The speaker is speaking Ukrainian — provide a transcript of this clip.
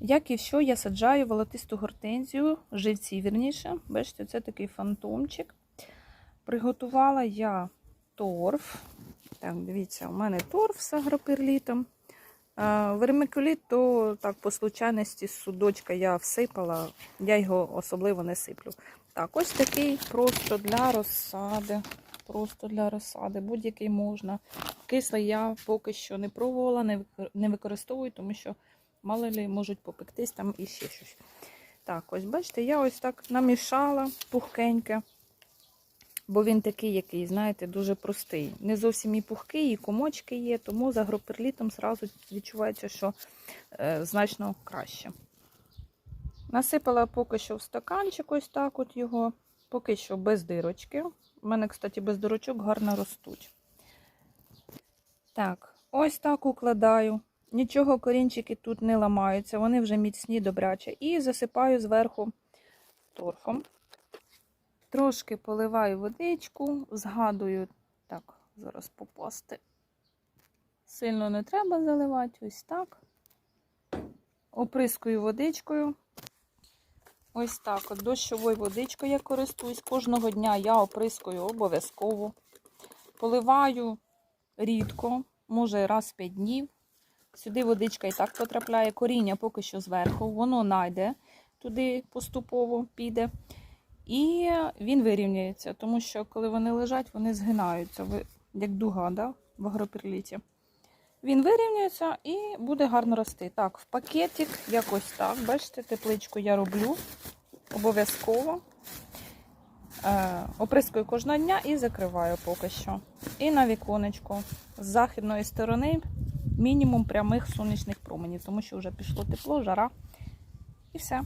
Як і що, я саджаю волотисту гортензію, живці вірніше. Бачите, це такий фантомчик. Приготувала я торф. Так, дивіться, у мене торф з агроперлітом. Вермикуліт, то так по случайності з судочка я всипала, я його особливо не сиплю. Так, ось такий просто для розсади. Просто для розсади, будь-який можна. Кислий я поки що не пробувала, не використовую, тому що мало ли можуть попектись там і ще щось. Так, ось бачите, я ось так намішала пухкеньке, бо він такий, який, знаєте, дуже простий. Не зовсім і пухкий, і комочки є, тому з агроперлітом зразу відчувається, що е, значно краще. Насипала поки що в стаканчик, ось так от його, поки що без дирочки. У мене, кстати, без дирочок гарно ростуть. Так, ось так укладаю. Нічого корінчики тут не ламаються, вони вже міцні, добряче. І засипаю зверху торфом. Трошки поливаю водичку, згадую, так, зараз попасти. Сильно не треба заливати, ось так. Оприскую водичкою. Ось так, от дощовою водичкою я користуюсь. Кожного дня я оприскую обов'язково. Поливаю рідко, може раз в 5 днів. Сюди водичка і так потрапляє. Коріння поки що зверху, воно найде туди поступово піде. І він вирівняється, тому що коли вони лежать, вони згинаються, як дуга да, в агроперліті. Він вирівняється і буде гарно рости. Так, в пакетик якось так. Бачите, тепличку я роблю обов'язково. Е, оприскую кожного дня і закриваю поки що. І на віконечко з західної сторони мінімум прямих сонячних променів, тому що вже пішло тепло, жара. І все.